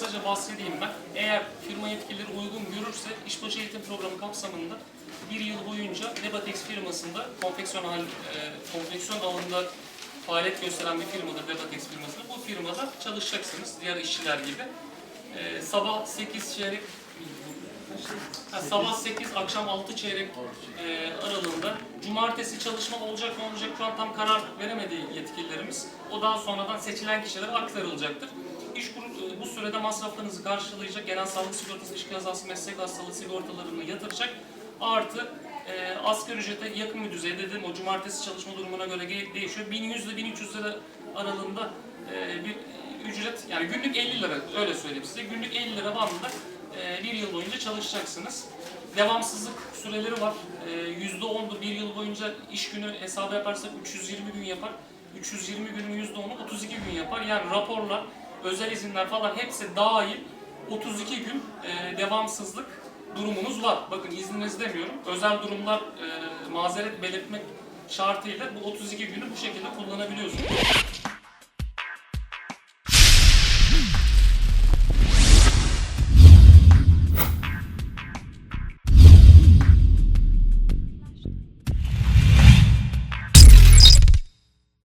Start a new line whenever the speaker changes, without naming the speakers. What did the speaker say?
kısaca bahsedeyim ben. Eğer firma yetkilileri uygun görürse işbaşı eğitim programı kapsamında bir yıl boyunca Debatex firmasında konfeksiyon, hal, e, konfeksiyon alanında faaliyet gösteren bir firmadır Debatex firması. Bu firmada çalışacaksınız diğer işçiler gibi. E, sabah 8 çeyrek Ha, sabah 8, akşam 6 çeyrek e, aralığında. Cumartesi çalışma olacak mı olacak şu an tam karar veremedi yetkililerimiz. O daha sonradan seçilen kişilere aktarılacaktır. İş e, bu sürede masraflarınızı karşılayacak, genel sağlık sigortası, iş kazası, meslek hastalığı sigortalarını yatıracak. Artı e, asgari ücrete yakın bir düzeyde dedim o cumartesi çalışma durumuna göre değişiyor. 1100 ile 1300 lira aralığında e, bir ücret yani günlük 50 lira öyle söyleyeyim size. Günlük 50 lira bandında e, bir yıl boyunca çalışacaksınız. Devamsızlık süreleri var. E, %10'du bir yıl boyunca iş günü hesabı yaparsak 320 gün yapar. 320 günün %10'u 32 gün yapar. Yani raporlar, özel izinler falan hepsi dahil 32 gün e, devamsızlık durumunuz var. Bakın izniniz demiyorum. Özel durumlar e, mazeret belirtmek şartıyla bu 32 günü bu şekilde kullanabiliyorsunuz.